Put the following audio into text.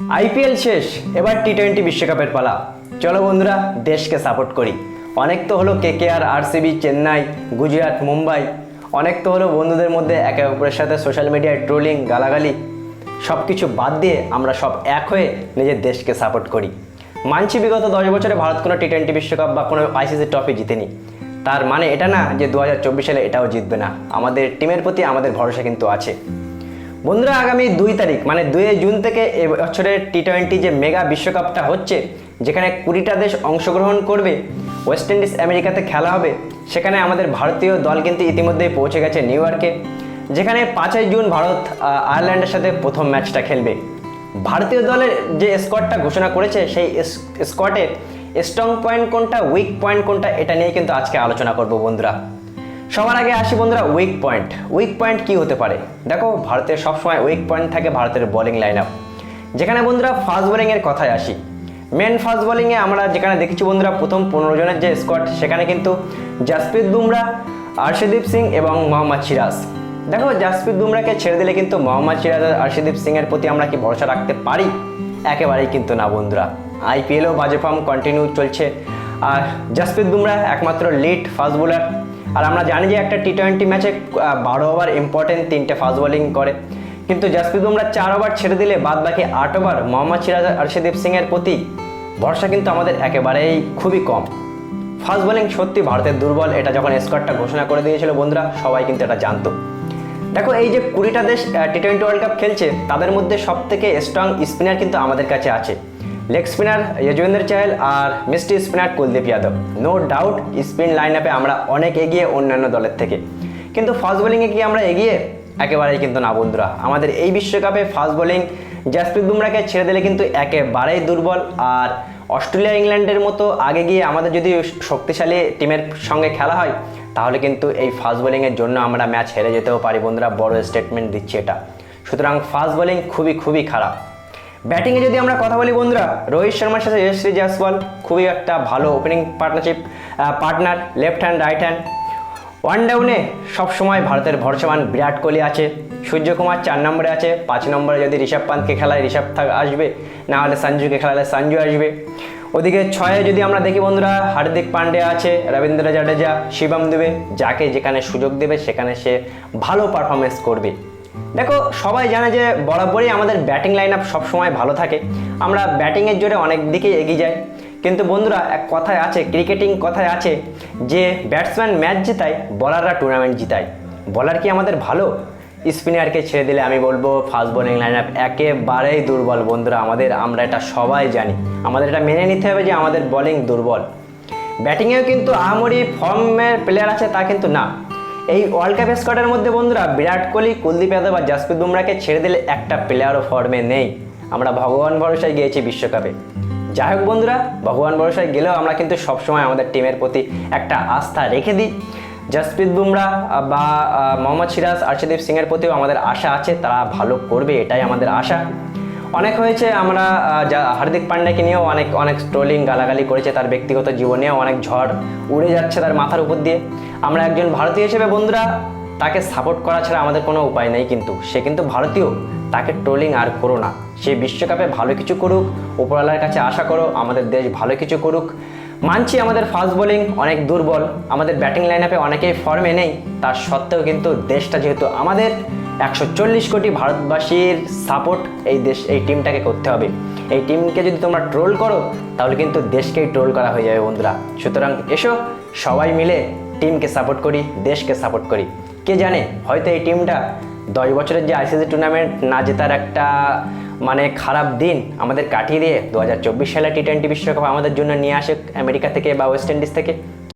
IPL শেষ, এবার T twenty বিশ্বকাপের পালা। চলো বন্ধুরা, দেশকে সাপোর্ট করি। অনেক তো হলো K K R RCB, Chennai, Gujarat, Mumbai. অনেক তো হলো বন্ধুদের মধ্যে একে অপরের সাথে সোশ্যাল মিডিয়ায় ট্রোলিং গালাগালি। সব কিছু বাদ দিয়ে আমরা সব এক হয়ে নিজের দেশকে সাপোর্ট করি। মানছি বিগত দশ বছরে ভারত কোনো টি টোয়েন্টি বিশ্বকাপ বা কোনো আইসিসি ট্রফি জিতেনি। তার মানে এটা না যে দু হাজার চব্বিশ সালে এটাও জিতবে না। আমাদের টিমের প্রতি আমাদের ভরসা কিন্তু আছে। বন্ধুরা, আগামী দুই তারিখ মানে দুই জুন থেকে এবছরের টি টোয়েন্টি যে মেগা বিশ্বকাপটা হচ্ছে, যেখানে কুড়িটা দেশ অংশগ্রহণ করবে ওয়েস্ট ইন্ডিজ আমেরিকাতে খেলা হবে, সেখানে আমাদের ভারতীয় দল কিন্তু ইতিমধ্যেই পৌঁছে গেছে নিউ ইয়র্কে যেখানে পাঁচই জুন ভারত আয়ারল্যান্ডের সাথে প্রথম ম্যাচটা খেলবে। ভারতীয় দলের যে স্কোয়াডটা ঘোষণা করেছে, সেই স্কোয়াডের স্ট্রং পয়েন্ট কোনটা উইক পয়েন্ট কোনটা, এটা নিয়ে কিন্তু আজকে আলোচনা করব বন্ধুরা। সবার আগে আসি বন্ধুরা উইক পয়েন্ট উইক পয়েন্ট কি হতে পারে? দেখো, ভারতের সবসময় উইক পয়েন্ট থাকে ভারতের বোলিং লাইন আপ যেখানে বন্ধুরা ফাস্ট বোলিংয়ের কথায় আসি। মেন ফাস্ট বোলিংয়ে আমরা যেখানে দেখেছি বন্ধুরা, প্রথম পনেরো জনের যে স্কোয়াড সেখানে কিন্তু জাসপ্রীত বুমরা, আর্শদীপ সিং এবং মোহাম্মদ সিরাজ। দেখো, জাসপ্রীত বুমরাকে ছেড়ে দিলে কিন্তু মোহাম্মদ সিরাজ আর আর্শদীপ সিংয়ের প্রতি আমরা কি ভরসা রাখতে পারি? একেবারেই কিন্তু না বন্ধুরা। আইপিএলও বাজে ফর্ম কন্টিনিউ চলছে। আর জাসপ্রীত বুমরা একমাত্র লিড ফাস্ট বোলার আর আমরা জানি যে একটা টি টোয়েন্টি ম্যাচে বারো ওভার ইম্পর্টেন্ট তিনটে ফাস্ট বোলিং করে। কিন্তু জাসপ্রীত বুমরা চার ওভার ছেড়ে দিলে বাদ বাকি আট ওভার মোহাম্মদ সিরাজ আর আর্শদীপ সিংয়ের প্রতি ভরসা কিন্তু আমাদের একেবারেই খুবই কম। ফাস্ট বোলিং সত্যি ভারতের দুর্বল, এটা যখন স্কোয়াডটা ঘোষণা করে দিয়েছিল বন্ধুরা, সবাই কিন্তু এটা জানতো। দেখো, এই যে কুড়িটা দেশ টি টোয়েন্টি ওয়ার্ল্ড কাপ খেলছে, তাদের মধ্যে সব থেকে স্ট্রং স্পিনার কিন্তু আমাদের কাছে আছে। লেগ স্পিনার যজুবেন্দ্র চাহেল আর mystery spinner Kuldeep Yadav no doubt spin line আপে আমরা অনেক এগিয়ে অন্যান্য দলের থেকে। কিন্তু ফাস্ট বোলিংয়ে কি আমরা এগিয়ে? একেবারেই কিন্তু না, বন্ধুরা। আমাদের এই বিশ্বকাপে ফাস্ট বোলিং জাসপ্রীত বুমরাকে ছেড়ে দিলে কিন্তু একেবারেই দুর্বল। আর অস্ট্রেলিয়া, ইংল্যান্ডের মতো আগে গিয়ে আমাদের যদি শক্তিশালী টিমের সঙ্গে খেলা হয়, তাহলে কিন্তু এই ফাস্ট বোলিংয়ের জন্য আমরা ম্যাচ হেরে যেতেও পারি, বন্ধুরা। বড় স্টেটমেন্ট দিচ্ছি এটা। সুতরাং ফাস্ট বোলিং খুবই খুবই খারাপ। ব্যাটিংয়ে যদি আমরা কথা বলি বন্ধুরা, রোহিত শর্মার সাথে যশস্বী জয়সওয়াল, খুবই একটা ভালো opening partnership partner left hand right hand one ডাউনে সবসময় ভারতের ভরসমান বিরাট কোহলি আছে সূর্যকুমার চার নম্বরে আছে, পাঁচ নম্বরে যদি ঋষভ পান্তকে খেলায় ঋষভ থাক আসবে, না হলে সঞ্জুকে খেলালে সঞ্জু আসবে। ওদিকে ছয়ে যদি আমরা দেখি বন্ধুরা, হার্দিক পান্ডে আছে, রবীন্দ্র জাডেজা, শিবম দেবে, যাকে যেখানে সুযোগ দেবে সেখানে সে ভালো পারফরমেন্স করবে। দেখো, সবাই জানে যে বরাবরই আমাদের ব্যাটিং লাইন আপ সবসময় ভালো থাকে। আমরা ব্যাটিংয়ের জোরে অনেক দিকে এগিয়ে যাই। কিন্তু বন্ধুরা, এক কথায় আছে ক্রিকেটিং কথায় আছে যে ব্যাটসম্যান ম্যাচ জিতায় বলাররা টুর্নামেন্ট জিতায়। বলার কি আমাদের ভালো? স্পিনারকে ছেড়ে দিলে আমি বলব ফাস্ট বোলিং লাইন আপ একেবারেই দুর্বল বন্ধুরা আমাদের, আমরা এটা সবাই জানি। আমাদের এটা মেনে নিতে হবে যে আমাদের বোলিং দুর্বল। ব্যাটিংয়েও কিন্তু আহামরি ফর্মের প্লেয়ার আছে, তা কিন্তু না। এই ওয়ার্ল্ড কাপ স্কোয়াডের মধ্যে বন্ধুরা, বিরাট কোহলি, কুলদীপ যাদব আর জাসপ্রীত বুমরাকে ছেড়ে দিলে একটা প্লেয়ারও ফর্মে নেই। আমরা ভগবান ভরসায় গিয়েছি বিশ্বকাপে। যাই হোক বন্ধুরা, ভগবান ভরসায় গেলেও আমরা কিন্তু সবসময় আমাদের টিমের প্রতি একটা আস্থা রেখে দিই। জাসপ্রীত বুমরা বা মোহাম্মদ সিরাজ, আর্শদীপ সিংয়ের প্রতিও আমাদের আশা আছে, তারা ভালো করবে, এটাই আমাদের আশা। অনেক হয়েছে, আমরা যা হার্দিক পান্ডাকে নিয়েও অনেক অনেক স্ট্রোলিং গালাগালি করেছে তার ব্যক্তিগত জীবনেও অনেক ঝড় উড়ে যাচ্ছে তার মাথার উপর দিয়ে। আমরা একজন ভারতীয় হিসেবে বন্ধুরা, তাকে সাপোর্ট করা ছাড়া আমাদের কোনো উপায় নেই কিন্তু, সে কিন্তু ভারতীয়, তাকে ট্রোলিং আর করো না। সে বিশ্বকাপে ভালো কিছু করুক, উপরওয়ালার কাছে আশা করো, আমাদের দেশ ভালো কিছু করুক। মানছি আমাদের ফাস্ট বোলিং অনেক দুর্বল, আমাদের ব্যাটিং লাইন আপে অনেকেই ফর্মে নেই, তার সত্ত্বেও কিন্তু দেশটা যেহেতু আমাদের একশো চল্লিশ কোটি ভারতবাসীর সাপোর্ট এই দেশ, এই টিমটাকে করতে হবে। এই টিমকে যদি তোমরা ট্রোল করো, তাহলে কিন্তু দেশকেই ট্রোল করা হয়ে যাবে বন্ধুরা। সুতরাং এসো, সবাই মিলে টিমকে সাপোর্ট করি, দেশকে সাপোর্ট করি। কে জানে, হয়তো এই টিমটা দশ বছরের যে আইসিসি টুর্নামেন্ট না জেতার একটা মানে খারাপ দিন আমাদের কাটিয়ে দিয়ে দু হাজার চব্বিশ সালে টি টোয়েন্টি বিশ্বকাপ আমাদের জন্য নিয়ে আসে আমেরিকা থেকে বা ওয়েস্ট ইন্ডিজ থেকে।